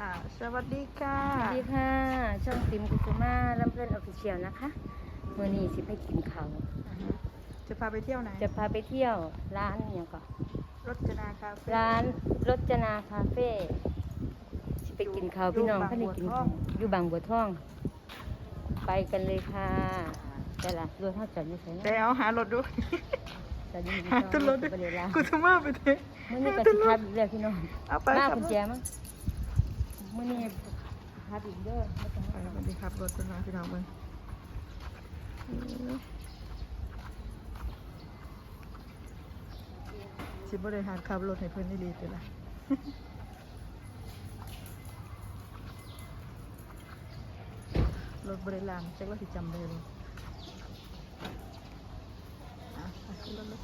อ่าสวัสดีค่ะ สวัสดีค่ะ ช่องติมกุสุมาลำเพื่อนออฟฟิเชียลนะคะมื่อนี้สิไปกินเขาวจะพาไปเที่ยวไหน จะพาไปเที่ยวร้านเนี่ยก่อนรถจนาคาเฟ่ร้านรจนาคาเฟ่สิไปกินเขาวพี่น้องอยู่เพื่อนได้กินบางบัวทองอยู่บางบัวทอง ไปกันเลยค่ะแต่ละรถเท่าจอดอยู่ไสแต่นะเอาหารถดู จอดอยู่ที่หาตัวรถไปเลยละกูจะมาไปเถอะมื่อนี้ก็สิพับอีกแล้วพี่น้องเอาไปมาครับ คุณแจมั้ง มื่อนี้พับอีกเด้อบ่ต้องไปสวัสดีครับรถคุณมาพี่น้องเบิ้งสิบริหารขับรถให้เพื่อนนี่ดีเลยล่ะรถบริลางเช็คว่าสิจำได้เลยอะขึ้นรถเลย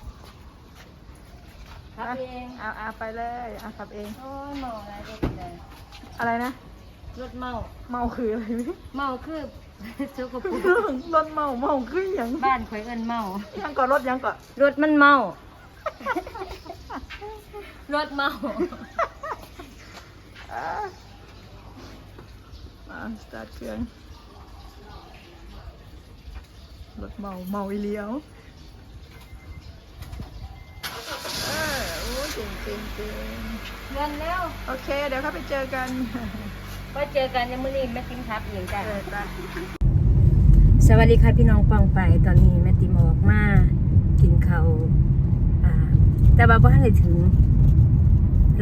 พับเองเอาเอาไปเลยเอาขับเอง โอ้ยเมาอะไรก็ได้อะไรนะ รถเมา เมาคืออะไรนี่เมาคือสกปรกรถเมาเมาคืออย่างบ้านข่อยเอิ้นเมา ยังก่อนรถยังก่อนรถมันเมา รถเมาอ่ามาสตาร์ทเครื่องรถเมาเมาอีเลียว เก่งเก่งเก่งเงินแล้วโอเค เดี๋ยวเข้าไปเจอกันก็เจอกันในมื้อนี้แม่ติมทับเองจ้ะเออไปสวัสดีค่ะพี่น้องปองไปตอนนี้แม่ติมออกมากินข้าวอ่าแต่ว่าบ่ทันได้ถึง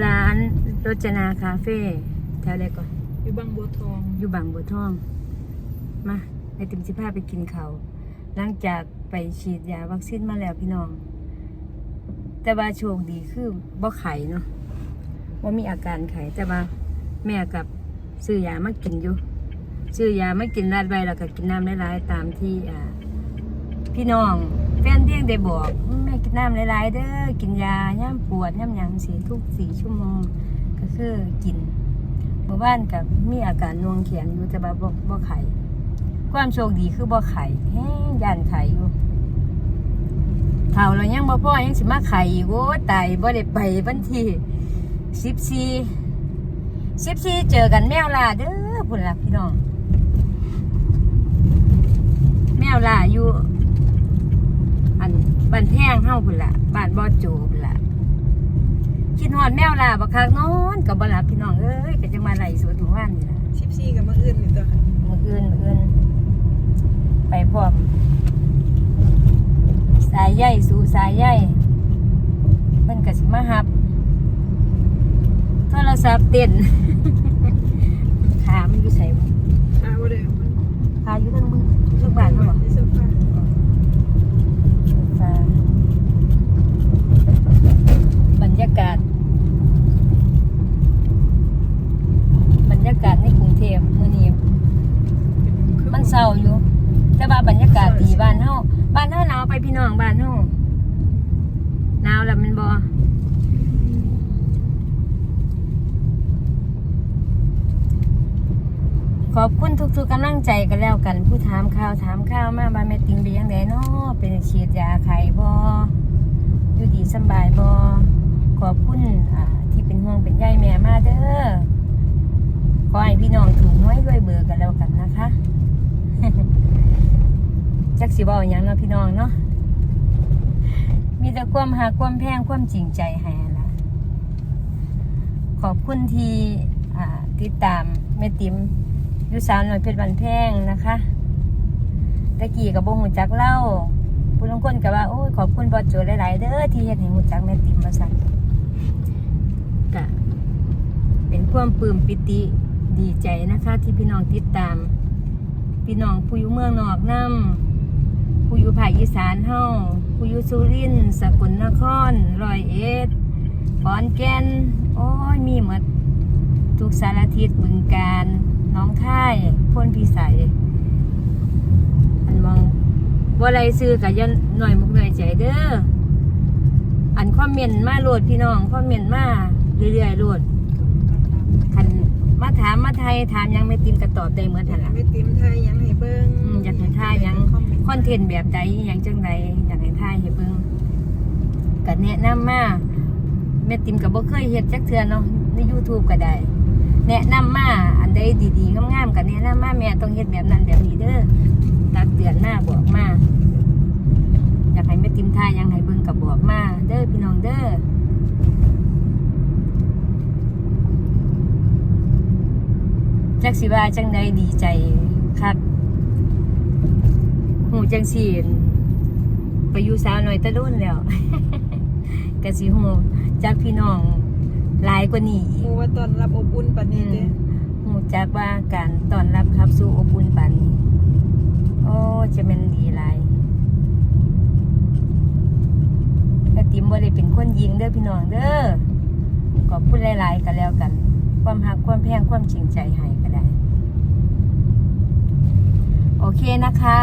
ร้านรจนาคาเฟ่แถวใดก่อน อยู่บางบัวทองอยู่บางบัวทอง มาแม่ติมสิพาไปกินข้าวหลังจากไปฉีดยาวัคซีนมาแล้วพี่น้อง แต่ว่าโชคดีคือบ่ไข้เนาะว่ามีอาการไข้แต่ว่าแม่กับซื้อยามากินอยู่ซื้อยามากินรัดไว้แล้วก็กินน้ำหลายๆตามที่อ่าพี่น้องแฟนเพียงได้บอกแม่กินน้ำหลายๆเด้อกินยาย่ามปวดย่ามหยังสีทุกสี่ชั่วโมงก็คือกินเมื่อวานกับมีอาการนวงเขียนอยู่แต่ว่าบ่บ่ไข้ความโชคดีคือบ่ไข้แห้งยานไข้อยู่ เท่าเรายังบ่พอยังสิมาไข่อีกโอ้ตายบ่ได้ไปวันที่สิบสี่สิบสี่เจอกันแมวล่าเด้อพุ่นล่ะพี่น้อง แมวล่าอยู่ อันบ้านแพงเฮาพุ่นล่ะบ้านบ่อโจพุ่นล่ะคิดฮอดแมวล่าบักคักนอนก็บ่หลับพี่น้องเอ้ยก็จังมาไล่สวนหมู่บ้านนี่ล่ะชิปซี่กับมาอื่นนี่ตัวค่ะมื้ออื่นมื้ออื่นไปพร้อม สายใยสู่สายใยเพิ่นก็สิมาหับ โทรศัพท์เต้นขามันอยู่ไสบ่อ่าบ่ได้เอามาขาอยู่ทางมือทุกบ้านเฮาบ่ที่โซฟาฟ้าบรรยากาศ บรรยากาศในกรุงเทพมื้อนี้มันเศร้าอยู่ แต่ว่าบรรยากาศดีบ้านเฮา บ้านเฮาหนาวไปพี่น้องบ้านเฮาหนาวแล้วมันบ่ขอบคุณทุกๆกำลังใจกันแล้วกัน ผู้ถามข่าวถามข่าวมาบ้านแม่ติงไปนยังไงเนาะเป็นฉีดยาไข้บ่อยู่ดีสบายบ่ขอบคุณที่เป็นห่วงเป็นใยแม่มาเด้อขอให้พี่น้องถูกหวยด้วยเบอร์กันแล้วกันนะคะ จักสิเว้าหยังเนาะพี่น้องเนาะมีแต่ความหาความแพงความจริงใจให้ละขอบคุณที่ติดตามแม่ติ๋มยุสาวหน่อยเพชรบันแพงนะคะตะกี้กับโบหูจักเล่าผู้ลงคนก็ว่าโอ้ยขอบคุณบอสโจหลายๆเด้อที่เฮ็ดให้หูจักแม่ติ๋มมาสั่นก็เป็นความปลื้มปิติดีใจนะคะ ที่พี่น้องติดตาม พี่น้องผู้อยู่เมืองนอกนํ ผู้อยู่ภาคอีสานเฮาผู้อยู่สุรินทร์สกลนครร้อยเอ็ดขอนแก่นโอ้ยมีหมดทุกสารทิศบึงการหน้องค่ายพ้นพิสัยอันมองว่าไรซื้อกับยันหน่อยมุกหน่อยใจเด้ออันคอมเมนต์มาโหลดพี่น้องคอมเมนต์มาเรื่อยๆโหลดคันมาถามมาไทยถามยังไม่ติมกระตอบได้เหมือนทันละไม่ติ้มไทยยังให้เบิ่งอืมอยากให้ท่ายยัง คอนเทนต์แบบใดอย่างจังใดอยากให้ท่ายให้เบิ่งก็แนะนำมาแม่ติมก็บ่เคยเฮ็ดจักเทื่อเนาะใน YouTube ก็ได้ แนะนำมาอันใดดีๆงามๆก็แนะนำมาแม่ต้องเฮ็ดแบบนั้นแบบนี้เด้อตักเตือนมาบอกมาอยากให้แม่ติมทายยังให้เบิ่งกับบอกมาเด้อพี่น้องเด้อจักสิว่าจังใดดีใจคัก หูจังสีไปอยู่สาวหน่อยตะดุนแล้วกะสิหูจักพี่น้องหลายกว่านี้อีกกูว่าตอนรับอบอุ่นปานนี้เด้หูจักว่าการต้อนรับครับสู่อบอุ่นปานนี้ โอ้จะเป็นดีหลายแต่ติมบ่ได้เป็นคนยิงเด้อพี่น้องเด้อขอบคุณหลายๆกันแล้วกัน ความหักความแพงความจริงใจให้ก็ได้ โอเคนะคะ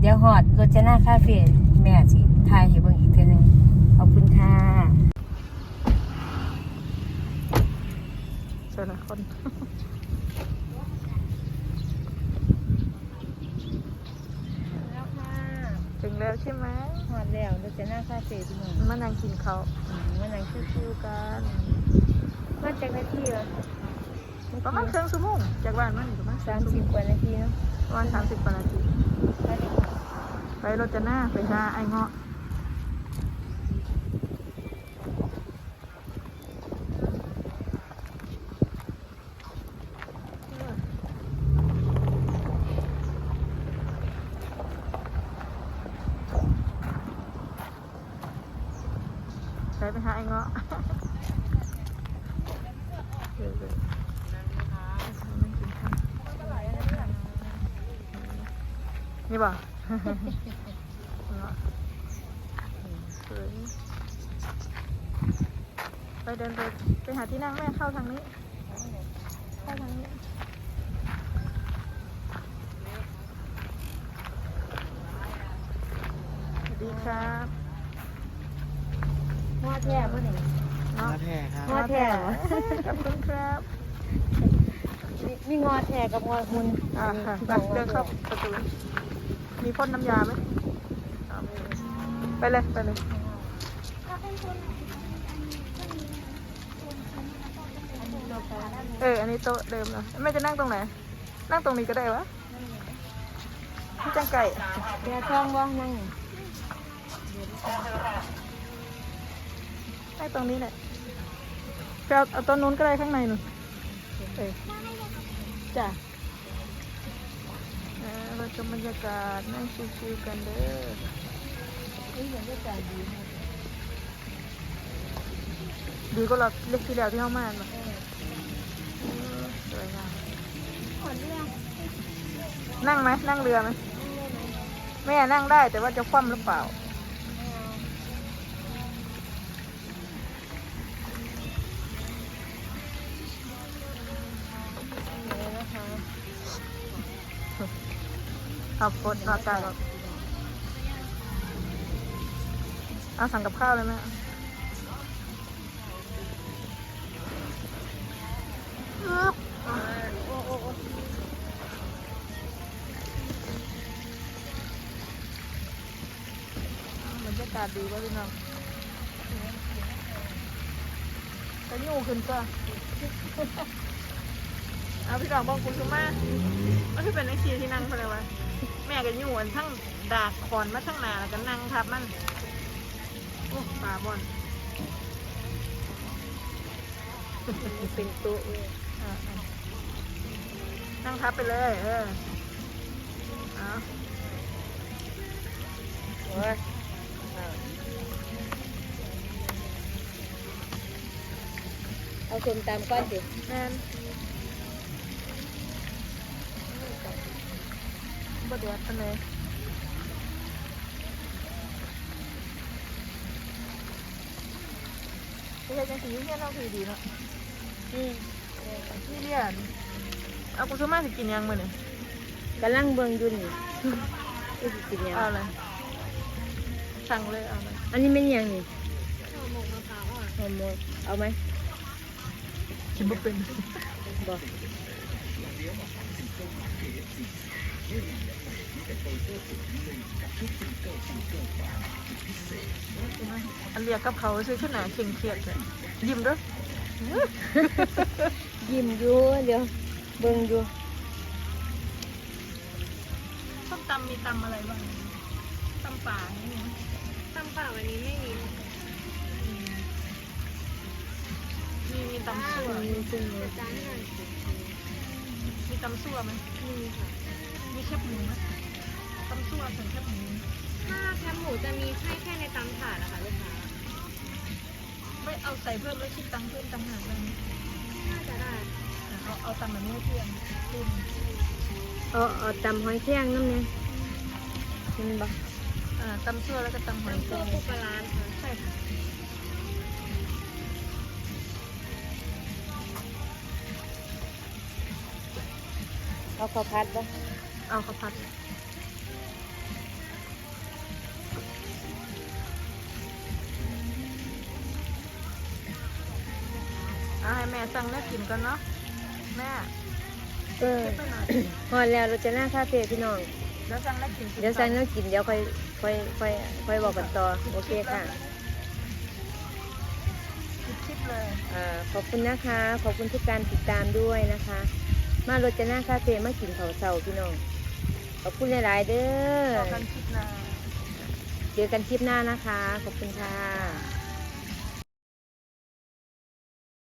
เดี๋ยวหอดรจนาคาเฟ่แม่สิทายให้เบิ่งอีกเทื่อหนึงขอบคุณค่ะเจอละคนแล้วค่ะถึงแล้วใช่ไหมหอดแล้วรจนาคาเฟ่พี่น้องมานั่งกินเขาวอืมวันไหนคือชิวๆกันมาจากนาทีเหรอประมาณเครื่องชั่วโมงจากบ้านมันประมาณสามสิบกว่านาทีเนาะประมาณสามสิบกว่านาที ไปรถจะหน้าไปหาไอ้เงาะไปไปหาไอ้เงาะ เดี๋ยวๆนั่งกินข้าว นี่บ่เงาะสวยไปเดินไปไปหาที่นั่งแม่เข้าทางนี้ เข้าทางนี้สวัสดีครับหม้อแท้ป่ะเนี่ยเนาะมาแท้ครับงอแท้เหรอขอบคุณครับมีมีงอแท้กับงอมุนอ่าค่ะไปเดินเข้าประตู มีพ่นน้ำยาไหมอ่าไม่มีไปเลยไปเลย เออ อันนี้โต๊ะเดิมเนาะแม่จะนั่งตรงไหน นั่งตรงนี้ก็ได้วะพี่จังไก่แกท้องบ่นั่งนี่นั่งตรงนี้แหละไปเอาเอาต้นนู้นก็ได้ข้างในนู่นเออจ้ะเออเรา ชมบรรยากาศนั่งชิวๆกันเด้อนี่ยังได้ใจดีมากดีก็เราเล็กที่แล้วที่เข้ามาเนาะสวยงามขอเรือนั่งไหมนั่งเรือไหมแม่นั่งได้แต่ว่าจะคว่ำหรือเปล่า ขับรถอากาศเอาสั่งกับข้าวเลยไหมอึ๊บโอ้โอ้โอ้บรรยากาศดีป่ะพี่น้องจะยู่ขึ้นก็เอาพี่น้องบอกคุณชุมาว่าที่เป็นไอชีที่นั่งเพราะอะไรวะ แม่ก็ยู่อันทั้งดากคอนมาทั้งหนาแล้วก็นั่งทับมันโอ้ปลาบอนเป็นโต๊ะเลยอะอะนั่งทับไปเลย เออเอาโอ้ยเอาส้มตามก้อนดิแม่ นบ่เดือดปานเลยไม่ใช่จังสีเฮียนเอาคือดีเนาะอืมนี่เรียนเอากูซื้อมาสิกินยังมื้อนี่กำลังเบิ่งอยู่นี่นี่สิกินหยังเอาเลยสั่งเลยเอาเลยอันนี้เป็นหยังนี่หมกมะพร้าวอะหมกเอาไหมกินบ่เป็นบ อกอันเรียกกับเขาซื้อขึ้นหนาเข่งเครียดเลยยิ้มเด้วยยิ้มอยู่เดี๋ยวเบิ่งอยู่ส้มตำมีตำอะไรบ้างตำป่านี่มีไหมตำป่าวันนี้ไม่มีอืมมีมีตำซั่วมีซึ่งเลยจานหน่อยมีตำซั่วไหมมีค่ะมี แคบหมูไหมตำซั่วใส่แคบหมูถ้าแคบหมูจะมีให้แค่ในตำถาดนะคะลูกค้าไม่เอาใส่เพิ่มแล้วคิดตังค์เพิ่มตังค์หากเลยน่าจะได้เอาเอาตำแบบนี้เพื่อนเพิ่มเอาเอาตำหอยแครงน้ำเนี่ยมันบ่อ่าตำซั่วแล้วก็ตำหอยน้ำแครตัวงปูปลาร้าค่ะใช่ค่ะเอาข้าวผัดบ่ เอาข้าวผัดเอาให้แม่สั่งแล้วกินก่อนเนาะแม่เออเก็บไปหน่อยฮอแล้วเราจะหน้าคาเฟ่พี่น้องเดี๋ยวสั่งแล้วกินเดี๋ยวสั่งน้ำกินเดี๋ยวค่อยค่อยค่อยค่อยบอกกันต่อโอเคค่ะปิดคลิปเลยอ่าขอบคุณนะคะ ขอบคุณทุกการติดตามด้วยนะคะ มารถจะหน้าคาเฟ่มากินข้าวเช้าพี่น้อง ขอบคุณหลาย ๆ เด้ต่ออกันคลิปหน้าเจอกันคลิปหน้านะคะ ขอบคุณค่ะ